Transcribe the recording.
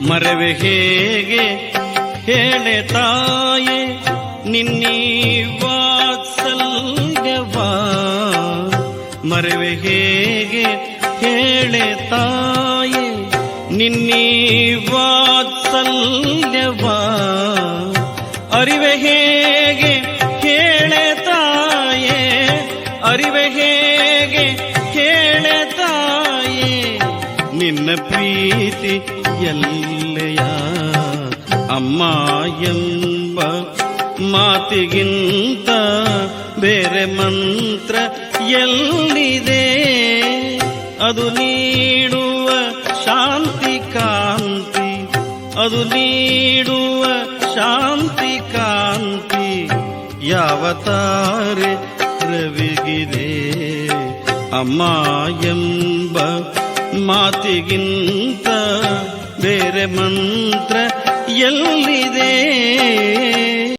ಮರವೆ ಹೇಗೆ? ಹೇಳೆ ತಾಯೆ, ನಿನ್ನಿ ವಾತ್ಸಲ್ಯವಾ? ಮರವೆ ಹೇಗೆ? ಹೇಳೆ ತಾಯೆ, ನಿನ್ನಿ ವಾತ್ಸಲ್ಯವಾ? ಅರಿವೆ ಹೇಗೆ? ಹೇಳೆ ತಾಯೆ, ಅರಿವೆ ಹೇಗೆ? ಹೇಳೆ ತಾಯೆ. ನಿನ್ನ ಪ್ರೀತಿ ಎಲ್ಲೆಯ? ಅಮ್ಮ ಎಂಬ ಮಾತಿಗಿಂತ ಬೇರೆ ಮಂತ್ರ ಎಲ್ಲಿದೆ? ಅದು ನೀಡುವ ಶಾಂತಿ ಕಾಂತಿ, ಅದು ನೀಡುವ ಶಾಂತಿ ಕಾಂತಿ ಯಾವ ತಾರೆ ರವಿಗಿದೆ? ಅಮ್ಮ ಎಂಬ ಮಾತಿಗಿಂತ ಬೇರೆ ಮಂತ್ರ ಎಲ್ಲಿದೆ?